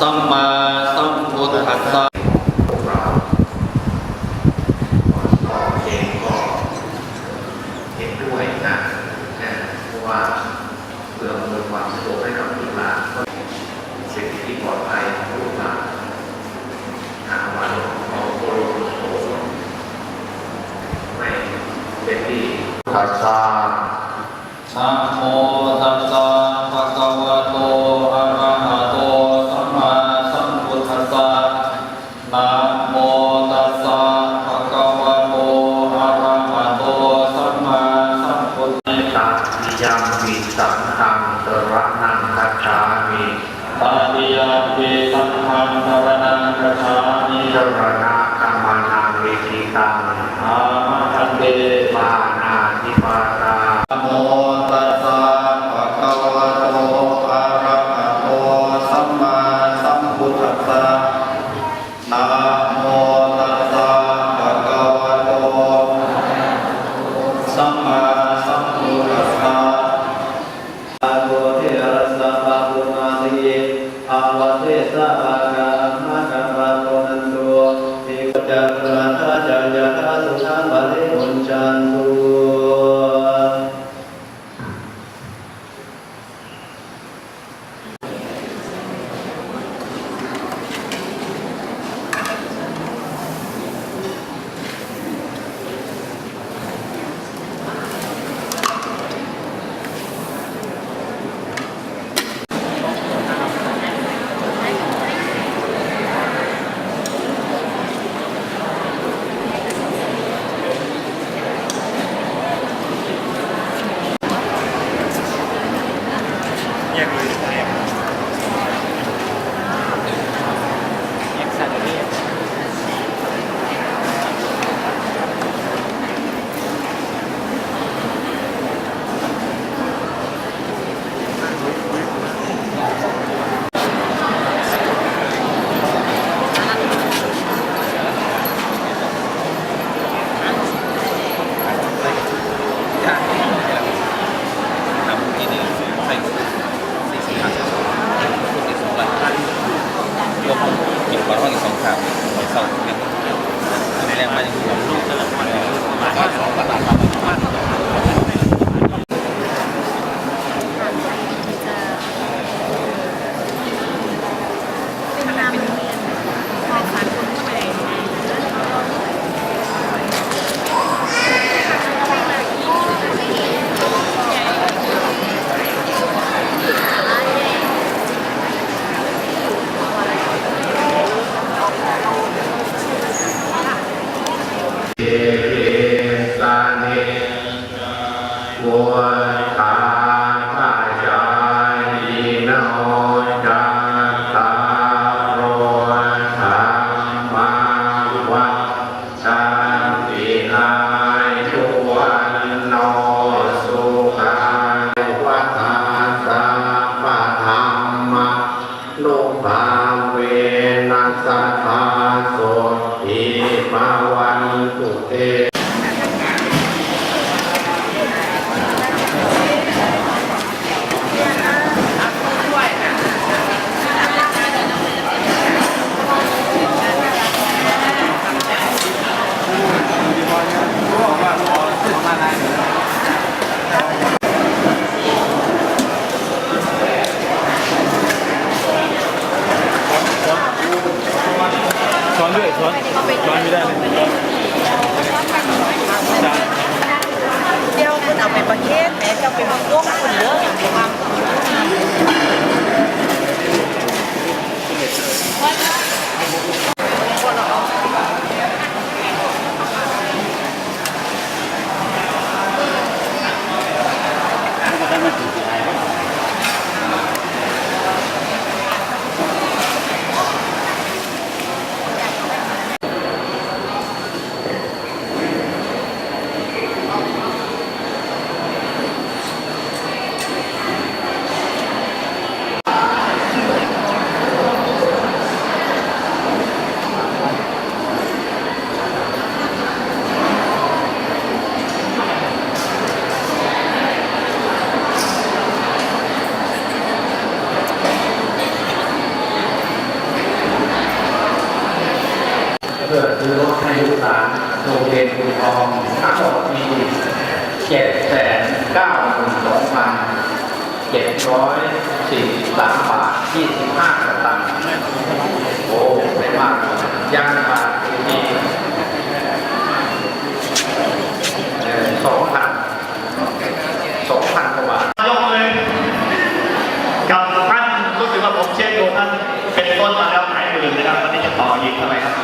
สัมมา เเจ็ดแสนเก้าหมื่นสองพันเจ็ดร้อยสี่สิบสามบาทยี่สิบห้าสตางค์โอ้ไม่มากยางบาทมีสองพันสองพันกว่าบาท ยกเลยกับท่านรู้สึกว่าผมเช็คดูท่านเป็นต้นมาแล้วหายหมื่นนะครับวันนี้จะต่ออีกเท่าไหร่ครับ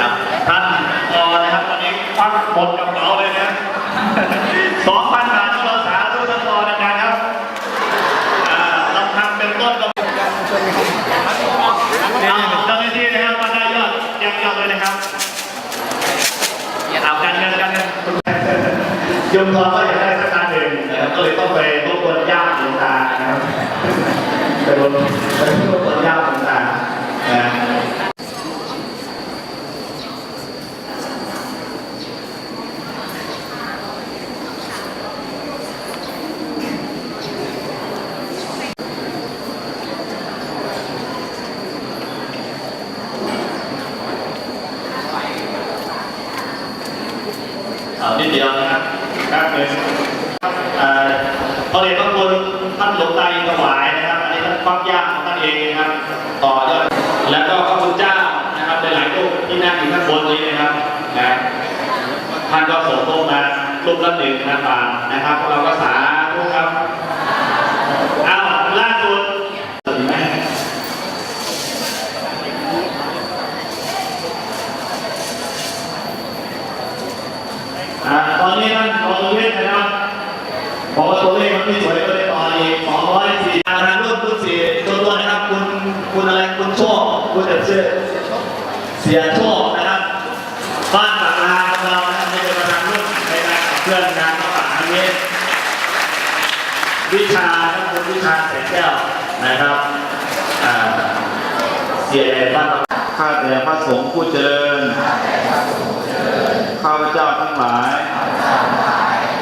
ครับท่านพอนะครับวันนี้ควักหมดกระเป๋าเลยนะสองพันบาทที่เราสาธุท่านพอนะครับอ่าเราทำเป็นต้นก็นี่เจ้าหน้าที่นะครับมาได้ยอดเยี่ยมยอดเลยนะครับเอาการเงินการเงิน โยมทอก็อยากได้สักการหนึ่งนะครับก็เลยต้องไปรบกวนญาติหลวงตานะครับไปรบกวนญาติหลวงตานะเอานิดเดียวนะครับ ครับเลยเอ่อพระเดชพระคุณท่านหลวงตาอินถวายนะครับ อันนี้ท่านความยากของท่านเองนะครับ ต่อยอด แล้วก็พระคุณเจ้านะครับหลายๆรูปที่นั่งอยู่ข้างบนนี้นะครับนะท่านก็ส่งรูปมารูปละหนึ่งพันบาทนะครับพวกเราก็สาธุครับเอาล่าสุดตอนนี้ท่านข อตัวเลขนะครับขอตัวเลขมันไม่สวยก็เลยต่ออีกสองร้อยสี่อาคารรุ่นคุณสี่ตัวตัวนะครับ คุณคุณอะไรคุณโชคคุณเด็ดเสื้อเสียโชคนะครับบ้านปากลาของเรานะครับนี่เป็นประธานรุ่นในการขับเคลื่อนงานประกาศครั้งนี้วิชาครับคุณวิชาแสงแก้วนะครับอ่าเสียบ้านข้าแต่พระสงฆ์ผู้เจริญ ข้าพเจ้าทั้งหลาย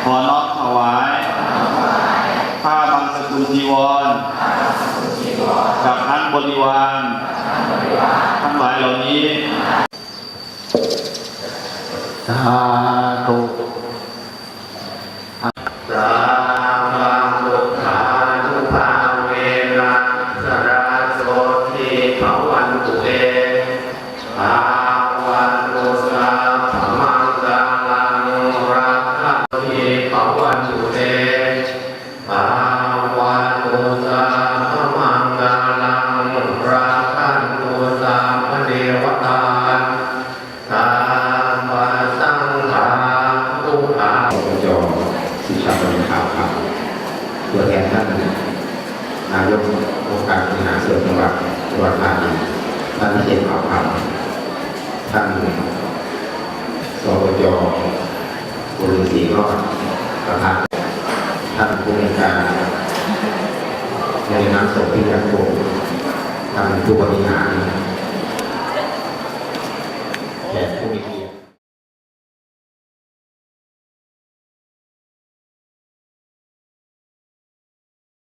ขอน้อมถวาย ผ้าบางสกุลจีวร กับทั้งบริวารทั้งหลายเหล่านี้ สาธุสามังลุกขานุภาเวนะสรา ส่วนจังหวัดจังหวัดราชบุรีท่านพิเชษฐ์ขาวครับท่านสบจบุรีศรีรอดประธานท่านผู้ในวยการในนามสมพิยาโกท่านผู้บริหารแขกผู้มี